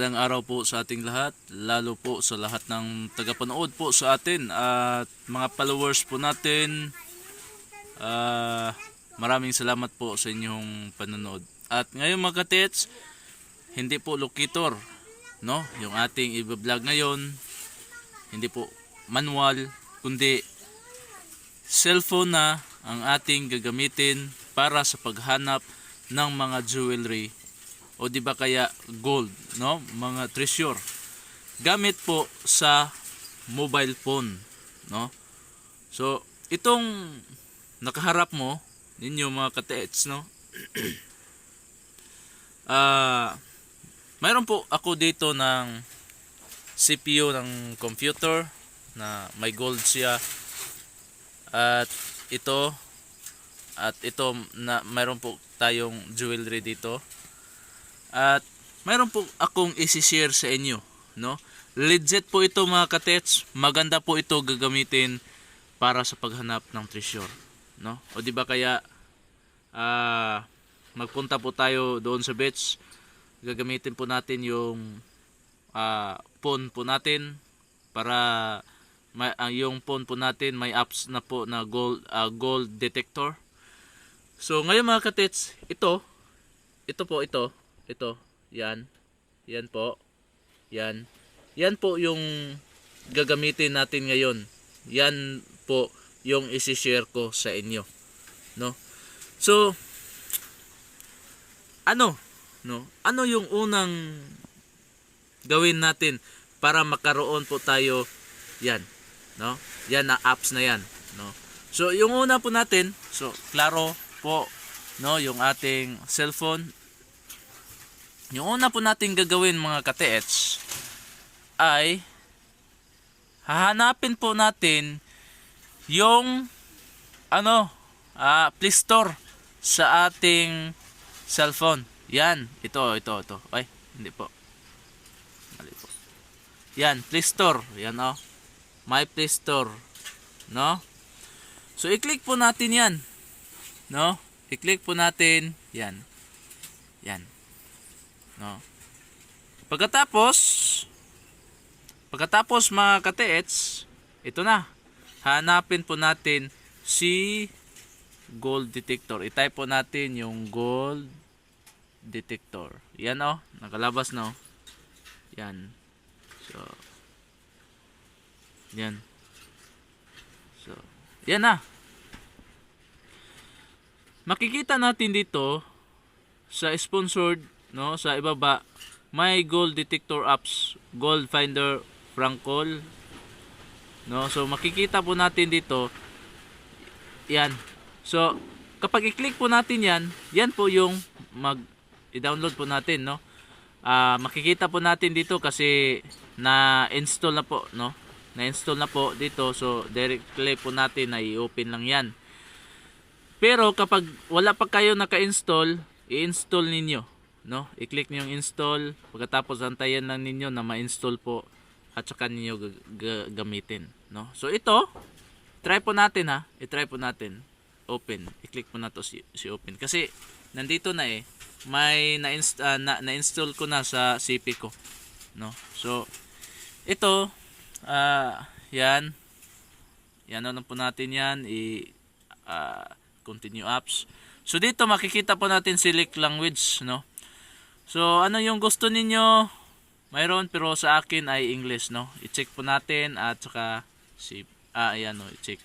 magandang araw po sa ating lahat, lalo po sa lahat ng tagapanood po sa atin at mga followers po natin. Ah, maraming salamat po sa inyong panonood. At ngayon mga katets, hindi po locator, no? Yung ating i-vlog ngayon, hindi po manual, kundi cellphone na ang ating gagamitin para sa paghanap ng mga jewelry o di ba kaya gold, no? Mga treasure. Gamit po sa mobile phone, no? So, itong nakaharap mo ninyo mga kateets, no? Ah, mayroon po ako dito ng CPU ng computer na may gold siya at ito at ito na mayroon po tayong jewelry dito at mayroon po akong isi-share sa inyo no? Legit po ito mga katets. Maganda po ito gagamitin para sa paghanap ng treasure no? O di ba kaya ah magpunta po tayo doon sa beach gagamitin po natin yung ah, phone po natin para may, ang yung phone po natin may apps na po na gold ah, gold detector. So ngayon mga katits, ito ito po ito, ito, yan. Yan po. Yan. Yan po yung gagamitin natin ngayon. Yan po yung isi-share ko sa inyo. No? So ano? No? Ano yung unang gawin natin para makaroon po tayo yan no yan na apps na yan no so yung una po natin so klaro po no yung ating cellphone yung una po natin gagawin mga ka-TH ay hahanapin po natin yung ano ah Play Store sa ating cellphone yan ito ito ito ay hindi po Mali po. Yan, Play Store. Yan oh. My Play Store. No? So, i-click po natin yan. No? I-click po natin. Yan. Yan. No? Pagkatapos, pagkatapos mga ka-TH, ito na. Hanapin po natin si gold detector. I-type po natin yung gold detector. Yan oh, nakalabas no. Yan. So, yan. So, yan na. Makikita natin dito sa sponsored, no, sa ibaba, may gold detector apps, gold finder Frankol. No, so makikita po natin dito yan. So, kapag i-click po natin yan, yan po yung mag i-download po natin, no? Ah, makikita po natin dito kasi na-install na po, no? Na-install na po dito. So, directly po natin na i-open lang 'yan. Pero kapag wala pa kayo naka-install, i-install ninyo, no? I-click niyo yung install, pagkatapos antayin lang ninyo na ma-install po at saka ga- gamitin, no? So, ito, try po natin ha. I-try po natin. Open. I-click po na to si, si open. Kasi, nandito na eh. May ah, na, na-install ko na sa CP ko. No? So, ito, ah, yan. Yan na lang po natin yan. I, ah, continue apps. So, dito makikita po natin select language, no? So, ano yung gusto ninyo? Mayroon, pero sa akin ay English, no? I-check po natin at saka si ah ayan no, i-check.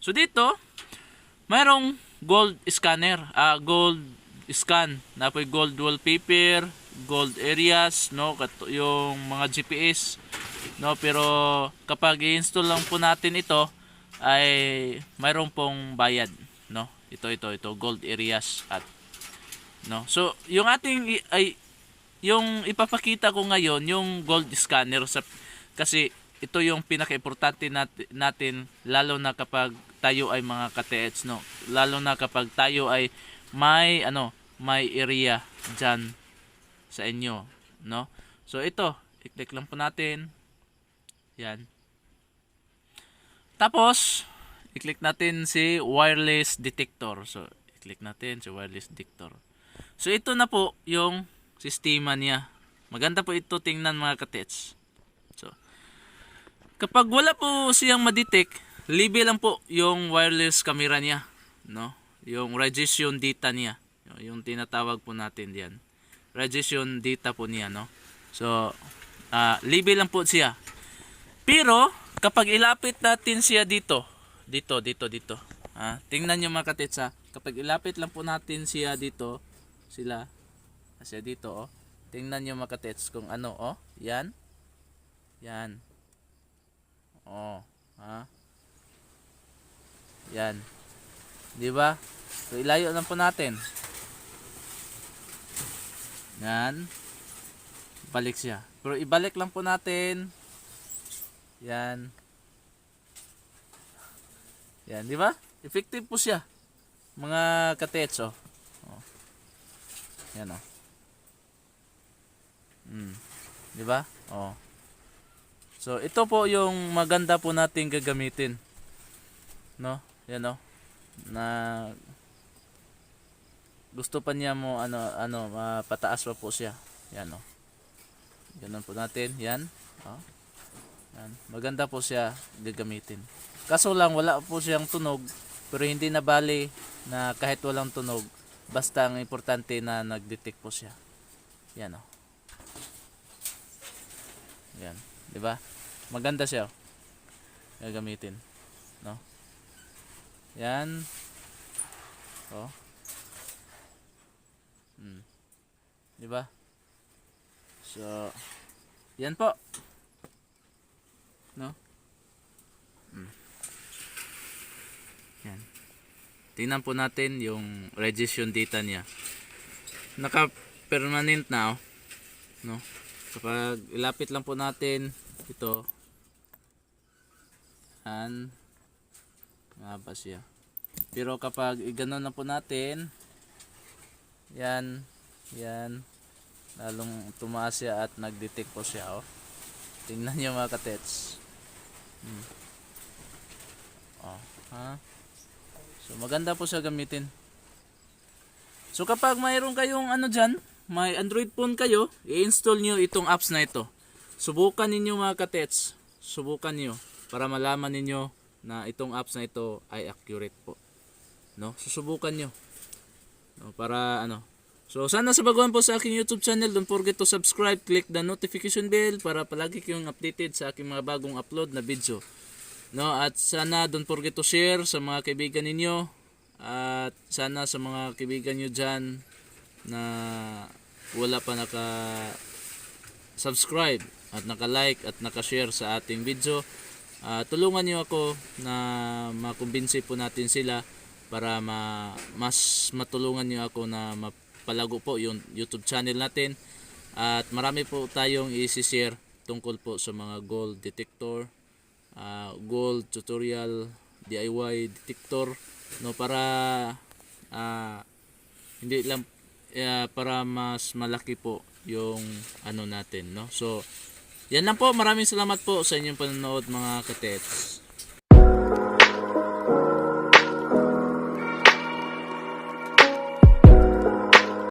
So dito, mayroong gold scanner, ah gold scan, na po gold wallpaper, gold areas, no, yung mga GPS, no, pero kapag i-install lang po natin ito ay mayroon pong bayad, no. Ito ito ito gold areas at no. So, yung ating ay yung ipapakita ko ngayon yung gold scanner sa kasi ito yung pinaka-importante natin, natin lalo na kapag tayo ay mga KTH no? Lalo na kapag tayo ay may ano may area diyan sa inyo no? So ito i-click lang po natin. Yan. Tapos i-click natin si wireless detector. So i-click natin si wireless detector so ito na po yung sistema niya Maganda po ito tingnan mga katets. So, kapag wala po siyang madetect, libre lang po yung wireless camera niya, no? Yung registration data niya, yung tinatawag po natin diyan. Registration data po niya, no? So, ah libre lang po siya. Pero kapag ilapit natin siya dito, dito, dito, dito. Ah, tingnan niyo mga katets ha. Kapag ilapit lang po natin siya dito, sila siya dito oh. Tingnan niyo mga kung ano oh. Yan. Yan. Oh, ha. Yan. 'Di ba? So ilayo lang po natin. Yan. Balik siya. Pero ibalik lang po natin. Yan. Yan, di ba? Effective po siya. Mga katets, oh. Yan, oh. Mm. Di ba? Oh. So, ito po yung maganda po nating gagamitin. No? Yan, oh. Na gusto pa niya mo ano ano mapataas pa po siya. Yan, oh. Ganun po natin. Yan. Oh. Yan. Maganda po siya gagamitin. Kaso lang wala po siyang tunog pero hindi na bali na kahit walang tunog basta ang importante na nag-detect po siya. Yan oh. Yan, 'di ba? Maganda siya. oh. Gagamitin, no? Yan. Oh. Hmm. 'Di ba? So, yan po. No? Mm. Yan. Tingnan po natin yung registration data niya. Naka-permanent na, oh. No? Kapag ilapit lang po natin ito, yan, mahaba siya. Pero kapag igano na po natin, yan, yan, lalong tumaas siya at nag-detect po siya, oh. Tingnan niyo mga katets. Hmm. Oh, ha? So maganda po siya gamitin. So kapag mayroon kayong ano diyan, may Android phone kayo, i-install niyo itong apps na ito. Subukan ninyo mga katets. Subukan niyo para malaman ninyo na itong apps na ito ay accurate po. No? Susubukan niyo. No, para ano, So sana sa baguhan po sa aking YouTube channel, don't forget to subscribe, click the notification bell para palagi kayong updated sa aking mga bagong upload na video. No, at sana don't forget to share sa mga kaibigan ninyo. At sana sa mga kaibigan nyo dyan na wala pa naka subscribe at naka-like at naka-share sa ating video. Ah, tulungan niyo ako na makumbinsi po natin sila para ma mas matulungan niyo ako na mapalago po yung YouTube channel natin. At marami po tayong i-share tungkol po sa mga gold detector ah, gold tutorial DIY detector no para ah, hindi lang ah, para mas malaki po yung ano natin no? So yan lang po. Maraming salamat po sa inyong panonood mga katets